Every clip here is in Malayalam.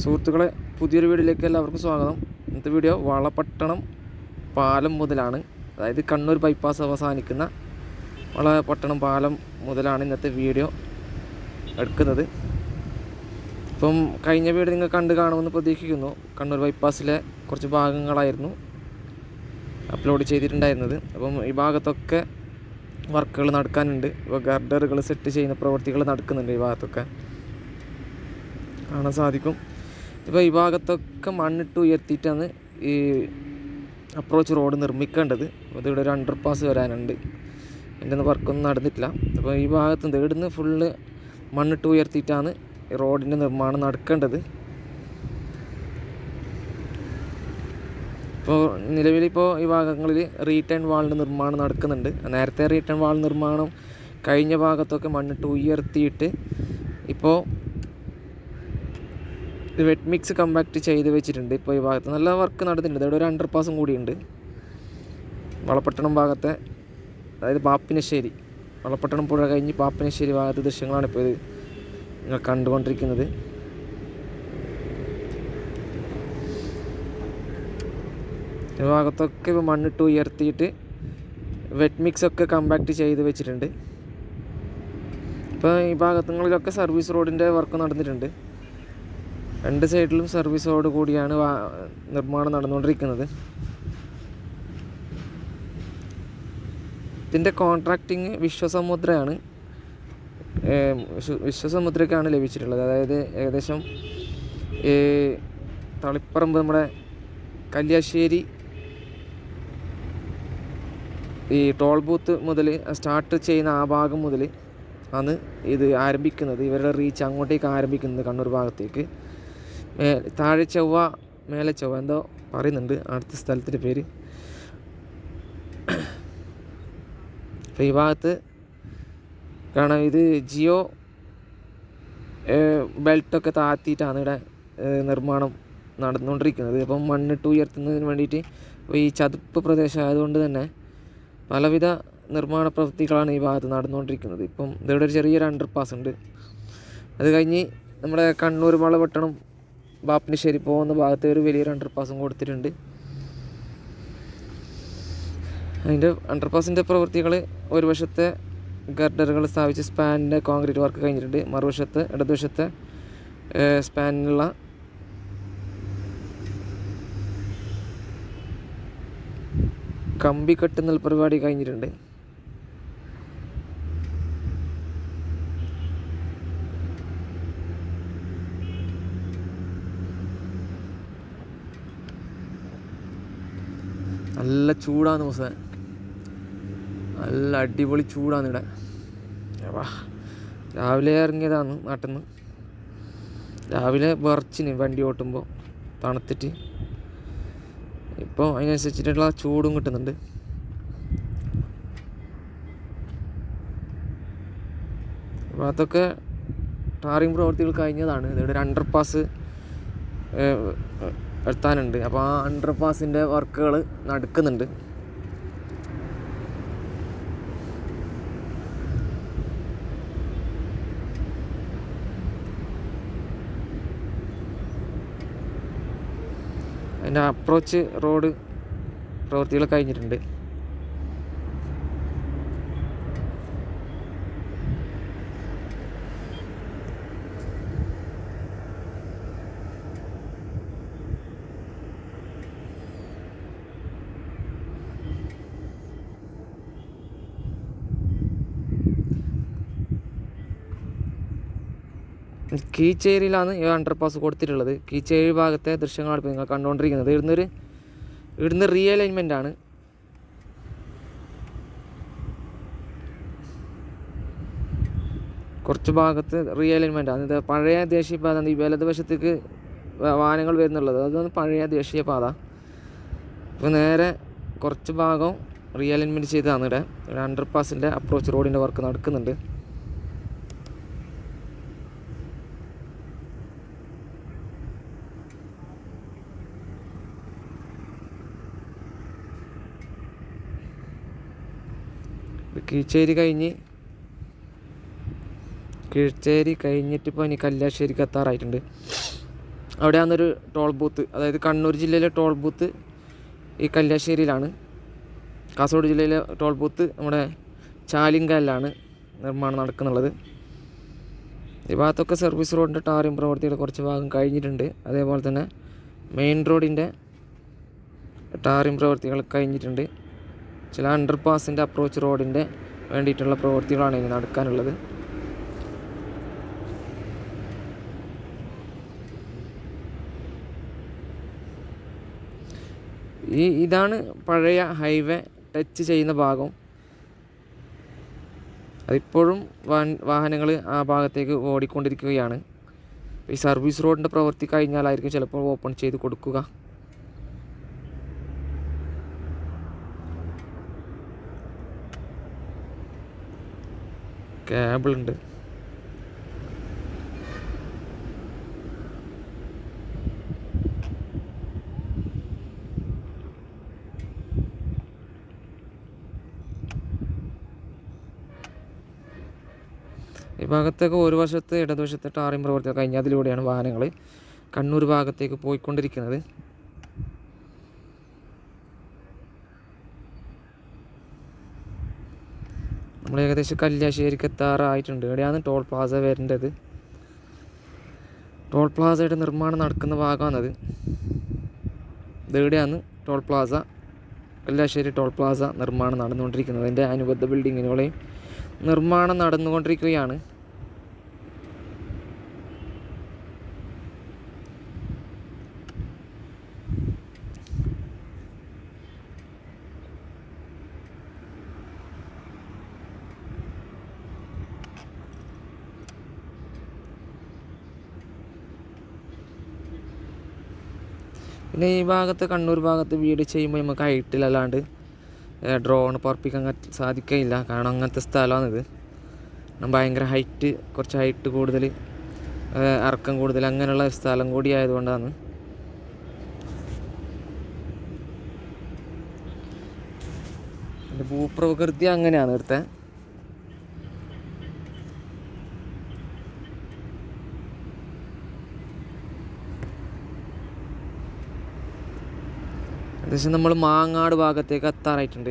സുഹൃത്തുക്കളെ പുതിയൊരു വീഡിയോയിലേക്ക് എല്ലാവർക്കും സ്വാഗതം. ഇന്നത്തെ വീഡിയോ വളപട്ടണം പാലം മുതലാണ്. അതായത് കണ്ണൂർ ബൈപ്പാസ് അവസാനിക്കുന്ന വളപട്ടണം പാലം മുതലാണ് ഇന്നത്തെ വീഡിയോ എടുക്കുന്നത്. ഇപ്പം കഴിഞ്ഞ വീഡിയോ നിങ്ങൾ കണ്ടു കാണുമെന്ന് പ്രതീക്ഷിക്കുന്നു. കണ്ണൂർ ബൈപ്പാസിലെ കുറച്ച് ഭാഗങ്ങളായിരുന്നു അപ്ലോഡ് ചെയ്തിട്ടുണ്ടായിരുന്നത്. അപ്പം ഈ ഭാഗത്തൊക്കെ വർക്കുകൾ നടക്കാനുണ്ട്. ഇപ്പോൾ ഗർഡറുകൾ സെറ്റ് ചെയ്യുന്ന പ്രവൃത്തികൾ നടക്കുന്നുണ്ട് ഈ ഭാഗത്തൊക്കെ. കാണാൻ സാധിക്കും. ഇപ്പോൾ ഈ ഭാഗത്തൊക്കെ മണ്ണിട്ട് ഉയർത്തിയിട്ടാണ് ഈ അപ്രോച്ച് റോഡ് നിർമ്മിക്കേണ്ടത്. ഇവിടെ ഒരു അണ്ടർ പാസ് വരാനുണ്ട് എന്റെ ഒന്നും വർക്കൊന്നും നടന്നിട്ടില്ല. അപ്പോൾ ഈ ഭാഗത്ത് ഇവിടുന്ന് ഫുള്ള് മണ്ണിട്ട് ഉയർത്തിയിട്ടാണ് റോഡിന്റെ നിർമ്മാണം നടക്കേണ്ടത്. ഇപ്പോൾ നിലവിലിപ്പോൾ ഈ ഭാഗങ്ങളിൽ റീട്ടേൺ വാളിന്റെ നിർമ്മാണം നടക്കുന്നുണ്ട്. നേരത്തെ റീട്ടേൺ വാൾ നിർമ്മാണം കഴിഞ്ഞ ഭാഗത്തൊക്കെ മണ്ണിട്ട് ഉയർത്തിയിട്ട് ഇപ്പോൾ വെറ്റ് മിക്സ് കമ്പാക്ട് ചെയ്ത് വെച്ചിട്ടുണ്ട്. ഇപ്പോൾ ഈ ഭാഗത്ത് നല്ല വർക്ക് നടന്നിട്ടുണ്ട്. ഇവിടെ ഒരു അണ്ടർ പാസും കൂടിയുണ്ട്. വളപട്ടണം ഭാഗത്തെ അതായത് പാപ്പിനശ്ശേരി. വളപട്ടണം പുഴ കഴിഞ്ഞ് പാപ്പിനശ്ശേരി ഭാഗത്തെ ദൃശ്യങ്ങളാണ് ഇപ്പോൾ ഇത് നിങ്ങൾ കണ്ടുകൊണ്ടിരിക്കുന്നത്. ഈ ഭാഗത്തൊക്കെ ഇപ്പോൾ മണ്ണിട്ട് ഉയർത്തിയിട്ട് വെറ്റ് മിക്സ് ഒക്കെ കമ്പാക്ട് ചെയ്ത് വെച്ചിട്ടുണ്ട്. ഇപ്പോൾ ഈ ഭാഗത്തുങ്ങളിലൊക്കെ സർവീസ് റോഡിന്റെ വർക്ക് നടന്നിട്ടുണ്ട്. രണ്ട് സൈഡിലും സർവീസോട് കൂടിയാണ് നിർമ്മാണം നടന്നുകൊണ്ടിരിക്കുന്നത്. ഇതിന്റെ കോൺട്രാക്റ്റിങ് വിശ്വസമുദ്രയാണ്. വിശ്വസമുദ്രയ്ക്കാണ് ലഭിച്ചിട്ടുള്ളത്. അതായത് ഏകദേശം തളിപ്പറമ്പ് നമ്മുടെ കല്യാശ്ശേരി ഈ ടോൾ ബൂത്ത് മുതൽ സ്റ്റാർട്ട് ചെയ്യുന്ന ആ ഭാഗം മുതൽ ആണ് ഇത് ആരംഭിക്കുന്നത്. ഇവരുടെ റീച്ച് അങ്ങോട്ടേക്ക് ആരംഭിക്കുന്നത് കണ്ണൂർ ഭാഗത്തേക്ക്. മേ താഴെ ചൊവ്വ മേലെ ചൊവ്വ എന്തോ പറയുന്നുണ്ട് അടുത്ത സ്ഥലത്തിന്റെ പേര്. അപ്പോൾ ഈ ഭാഗത്ത് കാരണം ഇത് ജിയോ ബെൽറ്റൊക്കെ താത്തിയിട്ടാണ് ഇവിടെ നിർമ്മാണം നടന്നുകൊണ്ടിരിക്കുന്നത്. അപ്പം മണ്ണിട്ട് ഉയർത്തുന്നതിന് വേണ്ടിയിട്ട് ഈ ചതുപ്പ് പ്രദേശം ആയതുകൊണ്ട് തന്നെ പലവിധ നിർമ്മാണ പ്രവൃത്തികളാണ് ഈ ഭാഗത്ത് നടന്നുകൊണ്ടിരിക്കുന്നത്. ഇപ്പം ഇവിടെ ഒരു ചെറിയൊരു അണ്ടർ പാസ് ഉണ്ട്. അത് കഴിഞ്ഞ് നമ്മുടെ കണ്ണൂർ വളപട്ടണം ബാപ്പനശ്ശേരി പോകുന്ന ഭാഗത്ത് ഒരു വലിയൊരു അണ്ടർ പാസും കൊടുത്തിട്ടുണ്ട്. അതിന്റെ അണ്ടർ പാസിന്റെ പ്രവൃത്തികൾ ഒരു വശത്തെ ഗർഡറുകൾ സ്ഥാപിച്ച് സ്പാനിന്റെ കോൺക്രീറ്റ് വർക്ക് കഴിഞ്ഞിട്ടുണ്ട്. മറുവശത്ത് ഇടതുവശത്തെ സ്പാനിലുള്ള കമ്പി കെട്ടുന്ന പരിപാടി കഴിഞ്ഞിട്ടുണ്ട്. ചൂടാണ് മൂസ നല്ല അടിപൊളി ചൂടാണ് ഇവിടെ. വാ. രാവിലെ ഇറങ്ങിയതാണ് നാട്ടിൽ നിന്ന് രാവിലെ വിറച്ചിന് വണ്ടി ഓട്ടുമ്പോൾ തണുത്തിട്ട്. ഇപ്പോൾ അതിനനുസരിച്ചിട്ടുള്ള ചൂടും കിട്ടുന്നുണ്ട്. അപ്പോൾ അതൊക്കെ ടാറിങ് പ്രവൃത്തികൾ കഴിഞ്ഞതാണ്. ഒരു അണ്ടർ പാസ് എത്താനുണ്ട് അപ്പോൾ ആ അണ്ടർ പാസിന്റെ വർക്കുകൾ നടക്കുന്നുണ്ട്. അതിന്റെ അപ്രോച്ച് റോഡ് പ്രവൃത്തികൾ കഴിഞ്ഞിട്ടുണ്ട്. കീച്ചേരിയിലാണ് ഈ അണ്ടർ പാസ് കൊടുത്തിട്ടുള്ളത്. കീച്ചേരി ഭാഗത്തെ ദൃശ്യങ്ങളാണ് ഇപ്പോൾ നിങ്ങൾ കണ്ടുകൊണ്ടിരിക്കുന്നത് ഇവിടുന്നൊരു ഇവിടുന്ന് റീഅലൈൻമെന്റ് ആണ്. കുറച്ച് ഭാഗത്ത് റീഅലൈൻമെന്റ് ആണ്. ഇത് പഴയ ദേശീയപാത ഈ വലതുവശത്തേക്ക് വാഹനങ്ങൾ വരുന്നുള്ളത്. അതാണ് പഴയ ദേശീയപാത ഇപ്പോൾ നേരെ കുറച്ച് ഭാഗം റീഅലൈൻമെന്റ് ചെയ്തതാണ് ഇവിടെ. അണ്ടർ പാസിന്റെ അപ്രോച്ച് റോഡിന്റെ വർക്ക് നടക്കുന്നുണ്ട്. കീഴ്ച്ചേരി കഴിഞ്ഞ് കീഴ്ച്ചേരി കഴിഞ്ഞിട്ട് ഇപ്പോൾ ഇനി കല്യാശ്ശേരിക്ക് എത്താറായിട്ടുണ്ട് അവിടെയാണെന്നൊരു ടോൾ ബൂത്ത് അതായത് കണ്ണൂർ ജില്ലയിലെ ടോൾ ബൂത്ത് ഈ കല്യാശ്ശേരിയിലാണ്. കാസർഗോഡ് ജില്ലയിലെ ടോൾ ബൂത്ത് നമ്മുടെ ചാലിങ്കല്ലാണ് നിർമ്മാണം നടക്കുന്നുള്ളത്. ഈ ഭാഗത്തൊക്കെ സർവീസ് റോഡിന്റെ ടാറിയും പ്രവർത്തിയുടെ കുറച്ച് ഭാഗം കഴിഞ്ഞിട്ടുണ്ട്. അതേപോലെ തന്നെ മെയിൻ റോഡിന്റെ ടാറിയും പ്രവൃത്തികൾ കഴിഞ്ഞിട്ടുണ്ട്. ചില അണ്ടർ പാസിന്റെ അപ്രോച്ച് റോഡിന്റെ വേണ്ടിയിട്ടുള്ള പ്രവൃത്തികളാണ് ഇനി നടക്കാനുള്ളത്. ഈ ഇതാണ് പഴയ ഹൈവേ ടച്ച് ചെയ്യുന്ന ഭാഗം. അതിപ്പോഴും വാഹനങ്ങൾ ആ ഭാഗത്തേക്ക് ഓടിക്കൊണ്ടിരിക്കുകയാണ്. ഈ സർവീസ് റോഡിന്റെ പ്രവൃത്തി കഴിഞ്ഞാലായിരിക്കും ചിലപ്പോൾ ഓപ്പൺ ചെയ്ത് കൊടുക്കുക. കേബിൾ ഉണ്ട്. ഈ ഭാഗത്തേക്ക് ഒരു വശത്ത് ഇടതുവശത്ത് ടാറിംഗ് പ്രവർത്തി കഴിഞ്ഞ അതിലൂടെയാണ് വാഹനങ്ങൾ കണ്ണൂർ ഭാഗത്തേക്ക് പോയിക്കൊണ്ടിരിക്കുന്നത്. നമ്മൾ ഏകദേശം കല്യാശ്ശേരിക്ക് എത്താറായിട്ടുണ്ട്. ഇവിടെയാണ് ടോൾ പ്ലാസ വരേണ്ടത്? ടോൾ പ്ലാസയുടെ നിർമ്മാണം നടക്കുന്ന ഭാഗമാണത്. ഇതെവിടെയാണ് toll plaza? Kalliasseri toll plaza നിർമ്മാണം നടന്നുകൊണ്ടിരിക്കുന്നത്. അതിന്റെ അനുബന്ധ ബിൽഡിങ്ങുകളെയും നിർമ്മാണം നടന്നുകൊണ്ടിരിക്കുകയാണ്. പിന്നെ ഈ ഭാഗത്ത് കണ്ണൂർ ഭാഗത്ത് വീട് ചെയ്യുമ്പോൾ നമുക്ക് ഹൈറ്റിലല്ലാണ്ട് ഡ്രോൺ പറപ്പിക്കാൻ സാധിക്കില്ല കാരണം അങ്ങനത്തെ സ്ഥലമാണിത്. ഭയങ്കര ഹൈറ്റ് കുറച്ച് ഹൈറ്റ് കൂടുതൽ ഇറക്കം കൂടുതൽ അങ്ങനെയുള്ള സ്ഥലം കൂടി ആയതുകൊണ്ടാണ്. ഭൂപ്രകൃതി അങ്ങനെയാണ് ഇവിടുത്തെ. ഏകദേശം നമ്മൾ മാങ്ങാട് ഭാഗത്തേക്ക് എത്താറായിട്ടുണ്ട്.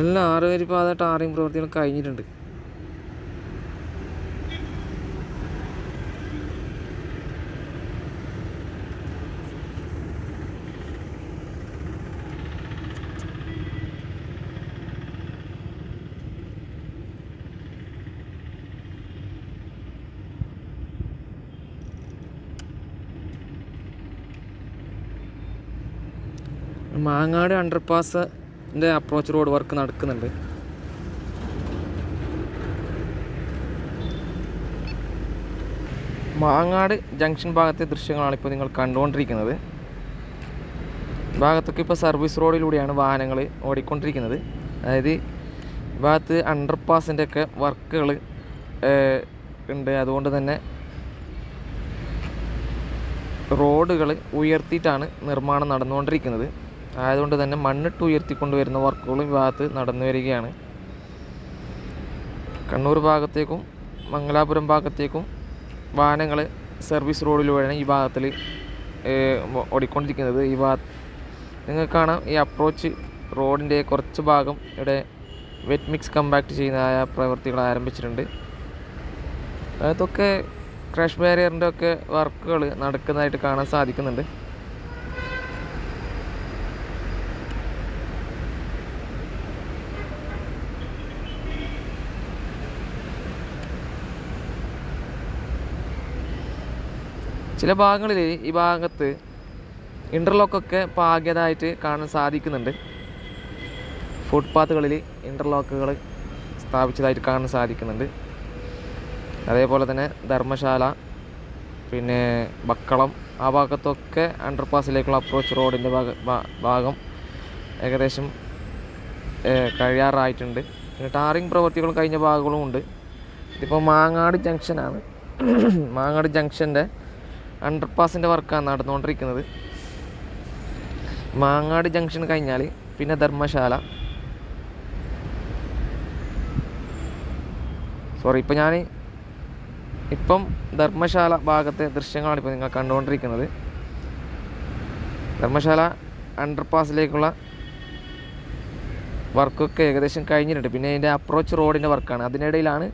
എല്ലാം ആറ് വരി പാത ടാറിങ് പ്രവൃത്തികൾ കഴിഞ്ഞിട്ടുണ്ട്. മാങ്ങാട് അണ്ടർപാസിന്റെ അപ്രോച്ച് റോഡ് വർക്ക് നടക്കുന്നുണ്ട്. മാങ്ങാട് ജംഗ്ഷൻ ഭാഗത്തെ ദൃശ്യങ്ങളാണ് ഇപ്പോൾ നിങ്ങൾ കണ്ടുകൊണ്ടിരിക്കുന്നത്. ഭാഗത്തൊക്കെ ഇപ്പോൾ സർവീസ് റോഡിലൂടെയാണ് വാഹനങ്ങൾ ഓടിക്കൊണ്ടിരിക്കുന്നത്. അതായത് ഭാഗത്ത് അണ്ടർപാസിന്റെ ഒക്കെ വർക്കുകൾ ഉണ്ട്. അതുകൊണ്ട് തന്നെ റോഡുകൾ ഉയർത്തിയിട്ടാണ് നിർമ്മാണം നടന്നുകൊണ്ടിരിക്കുന്നത്. ആയതുകൊണ്ട് തന്നെ മണ്ണിട്ട് ഉയർത്തിക്കൊണ്ടുവരുന്ന വർക്കുകളും ഈ ഭാഗത്ത് നടന്നു വരികയാണ്. കണ്ണൂർ ഭാഗത്തേക്കും മംഗലാപുരം ഭാഗത്തേക്കും വാഹനങ്ങൾ സർവീസ് റോഡിലൂടെയാണ് ഈ ഭാഗത്തിൽ ഓടിക്കൊണ്ടിരിക്കുന്നത്. ഈ ഭാഗ നിങ്ങൾക്ക് കാണാം ഈ അപ്രോച്ച് റോഡിന്റെ കുറച്ച് ഭാഗം ഇവിടെ വെറ്റ് മിക്സ് കമ്പാക്ട് ചെയ്യുന്നതായ പ്രവൃത്തികൾ ആരംഭിച്ചിട്ടുണ്ട്. അതൊക്കെ ക്രാഷ് ബാരിയറിന്റെ ഒക്കെ വർക്കുകൾ നടക്കുന്നതായിട്ട് കാണാൻ സാധിക്കുന്നുണ്ട്. ചില ഭാഗങ്ങളിൽ ഈ ഭാഗത്ത് ഇന്റർലോക്കൊക്കെ പാകിയതായിട്ട് കാണാൻ സാധിക്കുന്നുണ്ട്. ഫുട്പാത്തുകളിൽ ഇന്റർലോക്കുകൾ സ്ഥാപിച്ചതായിട്ട് കാണാൻ സാധിക്കുന്നുണ്ട്. അതേപോലെ തന്നെ ധർമ്മശാല പിന്നെ ബക്കളം ആ ഭാഗത്തൊക്കെ അണ്ടർപാസിലേക്കുള്ള അപ്രോച്ച് റോഡിന്റെ ഭാഗ ഭാഗം ഏകദേശം കഴിയാറായിട്ടുണ്ട്. പിന്നെ ടാറിങ് പ്രവൃത്തികൾ കഴിഞ്ഞ ഭാഗങ്ങളും ഉണ്ട്. ഇതിപ്പോൾ മാങ്ങാട് ജംഗ്ഷനാണ് മാങ്ങാട് ജംഗ്ഷന്റെ അണ്ടർ പാസിന്റെ വർക്കാണ് നടന്നുകൊണ്ടിരിക്കുന്നത്. മാങ്ങാട് ജംഗ്ഷൻ കഴിഞ്ഞാൽ പിന്നെ ധർമ്മശാല. സോറി ഇപ്പം ഞാൻ ഇപ്പം ധർമ്മശാല ഭാഗത്തെ ദൃശ്യങ്ങളാണ് ഇപ്പോൾ നിങ്ങൾ കണ്ടുകൊണ്ടിരിക്കുന്നത്. ധർമ്മശാല അണ്ടർ പാസിലേക്കുള്ള വർക്കൊക്കെ ഏകദേശം കഴിഞ്ഞിട്ടുണ്ട്. പിന്നെ അതിന്റെ അപ്രോച്ച് റോഡിന്റെ വർക്കാണ് അതിനിടയിലാണ്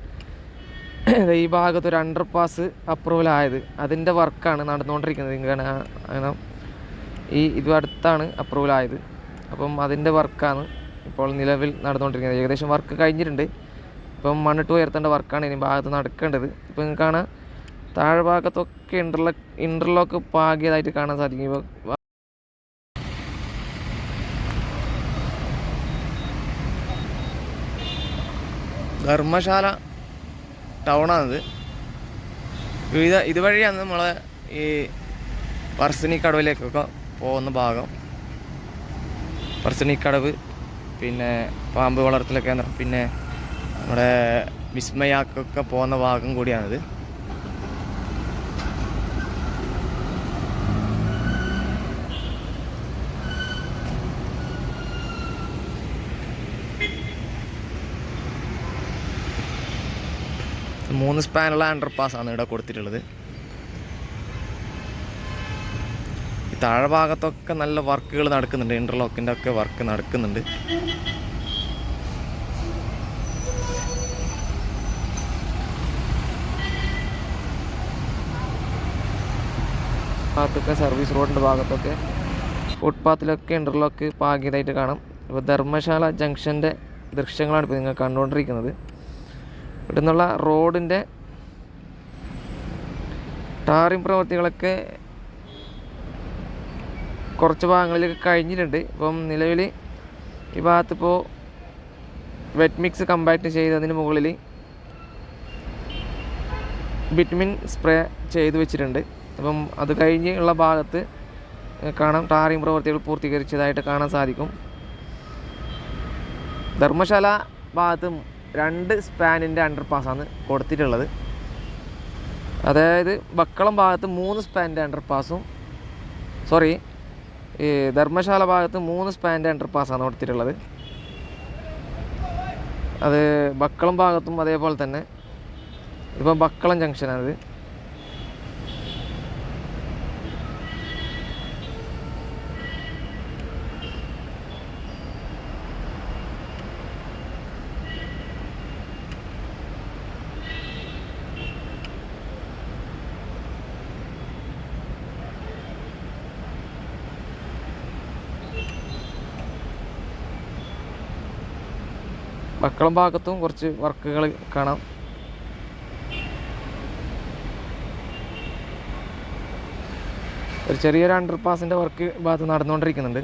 ഈ ഭാഗത്ത് ഒരു അണ്ടർ പാസ് അപ്രൂവൽ ആയത് അതിന്റെ വർക്കാണ് നടന്നുകൊണ്ടിരിക്കുന്നത്. അങ്ങനെ ഈ ഇത് അടുത്താണ് അപ്രൂവൽ ആയത്. അപ്പം അതിന്റെ വർക്കാണ് ഇപ്പോൾ നിലവിൽ നടന്നുകൊണ്ടിരിക്കുന്നത്. ഏകദേശം വർക്ക് കഴിഞ്ഞിട്ടുണ്ട്. ഇപ്പം മണ്ണിട്ട് ഉയർത്തേണ്ട വർക്കാണ് ഇനി ഭാഗത്ത് നടക്കേണ്ടത്. ഇപ്പം നിങ്ങൾക്ക് കാണാം. താഴെ ഭാഗത്തൊക്കെ ഇന്റർലോക്ക് ഇന്റർലോക്ക് പാകിയതായിട്ട് കാണാൻ സാധിക്കും. ഇപ്പോൾ ധർമ്മശാല ടൗണാണിത്. ഇത് ഇതുവഴിയാണ് നമ്മളെ ഈ പറശ്ശിനി കടവിലേക്കൊക്കെ പോകുന്ന ഭാഗം. പറശ്ശിനി കടവ് പിന്നെ പാമ്പ് വളർത്തൽ കേന്ദ്രം പിന്നെ നമ്മുടെ വിസ്മയാക്കൊക്കെ പോകുന്ന ഭാഗം കൂടിയാണിത്. മൂന്ന് സ്പാനുള്ള അണ്ടർ പാസ് ആണ് ഇവിടെ കൊടുത്തിട്ടുള്ളത്. ഈ താഴെ ഭാഗത്തൊക്കെ നല്ല വർക്കുകൾ നടക്കുന്നുണ്ട്. ഇന്റർലോക്കിന്റെ ഒക്കെ വർക്ക് നടക്കുന്നുണ്ട്. ഭാഗത്തൊക്കെ സർവീസ് റോഡിന്റെ ഭാഗത്തൊക്കെ ഫുട്പാത്തിലൊക്കെ ഇന്റർലോക്ക് പാകിയതായിട്ട് കാണാം. ഇപ്പോൾ ധർമ്മശാല ജംഗ്ഷന്റെ ദൃശ്യങ്ങളാണ് ഇപ്പോൾ നിങ്ങൾ കണ്ടുകൊണ്ടിരിക്കുന്നത്. ഇവിടെ നിന്നുള്ള റോഡിന്റെ ടാറിംഗ് പ്രവൃത്തികളൊക്കെ കുറച്ച് ഭാഗങ്ങളിലൊക്കെ കഴിഞ്ഞിട്ടുണ്ട്. ഇപ്പം നിലവിൽ ഈ ഭാഗത്തിപ്പോൾ വെറ്റ് മിക്സ് കമ്പാക്ട് ചെയ്തതിന് മുകളിൽ ബിറ്റ്മിൻ സ്പ്രേ ചെയ്ത് വെച്ചിട്ടുണ്ട്. അപ്പം അത് കഴിഞ്ഞ് ഉള്ള ഭാഗത്ത് കാണാം ടാറിംഗ് പ്രവൃത്തികൾ പൂർത്തീകരിച്ചതായിട്ട് കാണാൻ സാധിക്കും. ധർമ്മശാല ഭാഗത്ത് രണ്ട് സ്പാനിന്റെ അണ്ടർ പാസ്സാണ് കൊടുത്തിട്ടുള്ളത്. അതായത് ബക്കളം ഭാഗത്ത് മൂന്ന് സ്പാനിന്റെ അണ്ടർ പാസും സോറി ഈ ധർമ്മശാല ഭാഗത്ത് മൂന്ന് സ്പാനിന്റെ അണ്ടർ പാസ്സാണ് കൊടുത്തിട്ടുള്ളത്. അത് ബക്കളം ഭാഗത്തും അതേപോലെ തന്നെ. ഇപ്പം ബക്കളം ജംഗ്ഷനാണിത് ബക്കളം ഭാഗത്തും കുറച്ച് വർക്കുകൾ കാണാം. ഒരു ചെറിയൊരു അണ്ടർ പാസിന്റെ വർക്ക് ഭാഗത്ത് നടന്നുകൊണ്ടിരിക്കുന്നുണ്ട്.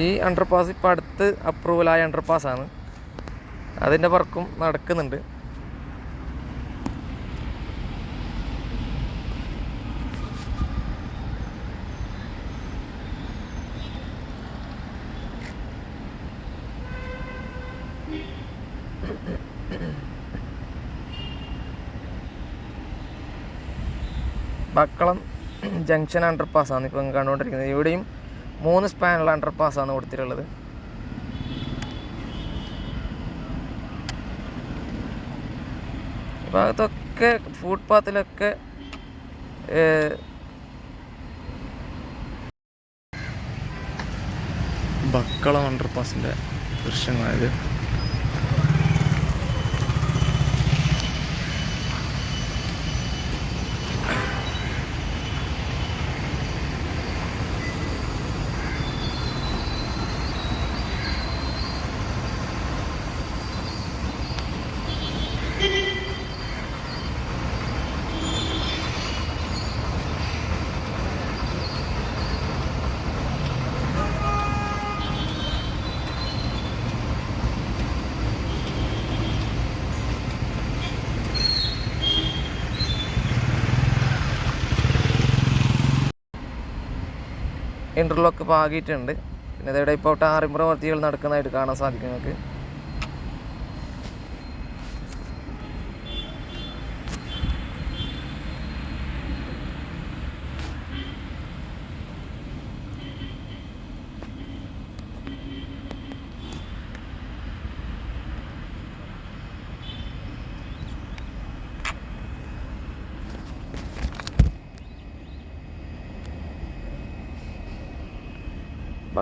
ഈ അണ്ടർപാസ് ഇപ്പം അടുത്ത് അപ്രൂവലായ അണ്ടർ പാസ്സാണ് അതിന്റെ വർക്കും നടക്കുന്നുണ്ട്. ബക്കളം ജംഗ്ഷൻ അണ്ടർ പാസ്സാണ് ഇപ്പം കണ്ടുകൊണ്ടിരിക്കുന്നത് ഇവിടെയും മൂന്ന് സ്പാനുള്ള അണ്ടർ ആണ് കൊടുത്തിട്ടുള്ളത്. ഭാഗത്തൊക്കെ ഫുട്പാത്തിലൊക്കെ ബക്കളം അണ്ടർ പാസിന്റെ ഇന്റർലോക്ക് പാകിയിട്ടുണ്ട്. പിന്നെ അതവിടെ ഇപ്പോൾ ടാറിംഗ് പ്രവർത്തികൾ നടക്കുന്നതായിട്ട് കാണാൻ സാധിക്കും നിങ്ങൾക്ക്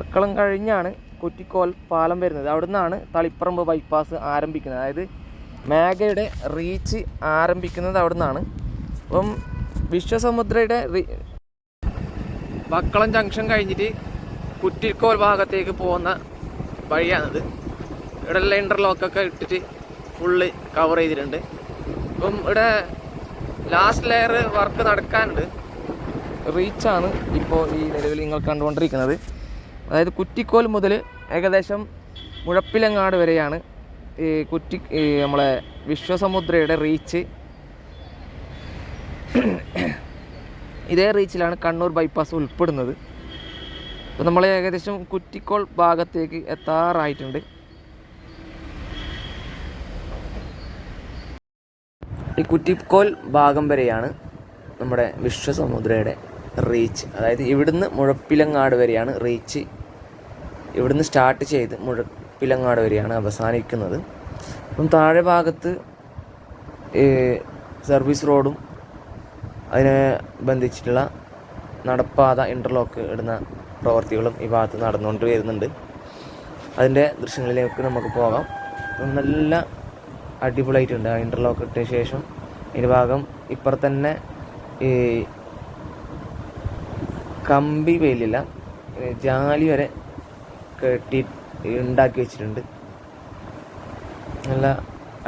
ബക്കളം കഴിഞ്ഞാണ് കുറ്റിക്കോൽ പാലം വരുന്നത്. അവിടെ നിന്നാണ് തളിപ്പറമ്പ് ബൈപ്പാസ് ആരംഭിക്കുന്നത്. അതായത് മേഘയുടെ റീച്ച് ആരംഭിക്കുന്നത് അവിടെ നിന്നാണ് അപ്പം വിശ്വസമുദ്രയുടെ റീ വക്കളം ജംഗ്ഷൻ കഴിഞ്ഞിട്ട് കുറ്റിക്കോൽ ഭാഗത്തേക്ക് പോകുന്ന വഴിയാണിത്. ഇവിടെ ഇന്റർലോക്കൊക്കെ ഇട്ടിട്ട് ഫുള്ള് കവർ ചെയ്തിട്ടുണ്ട്. അപ്പം ഇവിടെ ലാസ്റ്റ് ലെയർ വർക്ക് നടക്കാനുണ്ട്. റീച്ചാണ് ഇപ്പോൾ ഈ നിലവിൽ നിങ്ങൾ കണ്ടുകൊണ്ടിരിക്കുന്നത്. അതായത് കുറ്റിക്കോൽ മുതൽ ഏകദേശം മുഴപ്പിലങ്ങാട് വരെയാണ് ഈ കുറ്റി നമ്മളെ വിശ്വസമുദ്രയുടെ റീച്ച് ഇതേ റീച്ചിലാണ് കണ്ണൂർ ബൈപ്പാസ് ഉൾപ്പെടുന്നത്. അപ്പോൾ നമ്മൾ ഏകദേശം കുറ്റിക്കോൾ ഭാഗത്തേക്ക് എത്താറായിട്ടുണ്ട്. ഈ കുറ്റിക്കോൽ ഭാഗം വരെയാണ് നമ്മുടെ വിശ്വസമുദ്രയുടെ റീച്ച് അതായത് ഇവിടുന്ന് മുഴപ്പിലങ്ങാട് വരെയാണ് റീച്ച് ഇവിടുന്ന് സ്റ്റാർട്ട് ചെയ്ത് മുഴപ്പിലങ്ങാട് വരെയാണ് അവസാനിക്കുന്നത്. അപ്പം താഴെ ഭാഗത്ത് സർവീസ് റോഡും അതിനെ ബന്ധിച്ചിട്ടുള്ള നടപ്പാത ഇന്റർലോക്ക് ഇടുന്ന പ്രവർത്തികളും ഈ ഭാഗത്ത് നടന്നുകൊണ്ട് വരുന്നുണ്ട്. അതിന്റെ ദൃശ്യങ്ങളിലേക്ക് നമുക്ക് പോകാം. നല്ല അടിപൊളിയായിട്ടുണ്ട് ആ ഇന്റർലോക്ക് ഇട്ട ശേഷം. അതിന്റെ ഭാഗം ഇപ്പുറത്തന്നെ ഈ കമ്പി വെയിലില്ല ജാലി വരെ കെട്ടി ഉണ്ടാക്കി വെച്ചിട്ടുണ്ട്. നല്ല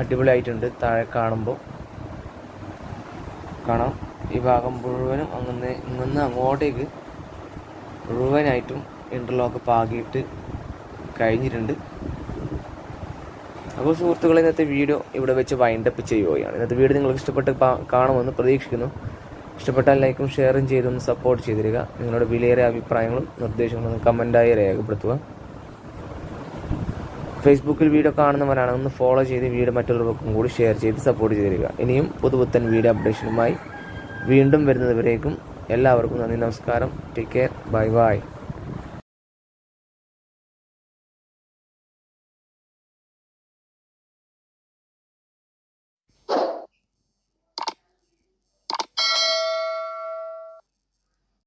അടിപൊളിയായിട്ടുണ്ട് താഴെ കാണുമ്പോൾ കാണാം. ഈ ഭാഗം മുഴുവനും അങ്ങനെ ഇങ്ങനെ അങ്ങോട്ടേക്ക് മുഴുവനായിട്ടും ഇന്റർലോക്ക് പാകിയിട്ട് കഴിഞ്ഞിട്ടുണ്ട്. അപ്പോൾ സുഹൃത്തുക്കളെ ഇന്നത്തെ വീഡിയോ ഇവിടെ വെച്ച് വൈൻഡപ്പ് ചെയ്യുകയാണ്. ഇന്നത്തെ വീഡിയോ നിങ്ങൾക്ക് ഇഷ്ടപ്പെട്ട് കാണുമെന്ന് പ്രതീക്ഷിക്കുന്നു. ഇഷ്ടപ്പെട്ടാൽ ലൈക്കും ഷെയറും ചെയ്തൊന്ന് സപ്പോർട്ട് ചെയ്തിരിക നിങ്ങളുടെ വിലയേറെ അഭിപ്രായങ്ങളും നിർദ്ദേശങ്ങളും കമന്റായി രേഖപ്പെടുത്തുക. ഫേസ്ബുക്കിൽ വീഡിയോ കാണുന്നവരാണ് ഒന്ന് ഫോളോ ചെയ്ത് വീഡിയോ മറ്റുള്ളവർക്കും കൂടി ഷെയർ ചെയ്ത് സപ്പോർട്ട് ചെയ്തിരിക ഇനിയും പുതുപുത്തൻ വീഡിയോ അപ്ഡേഷനുമായി വീണ്ടും വരുന്നതുവരേക്കും എല്ലാവർക്കും നന്ദി നമസ്കാരം. Take care bye bye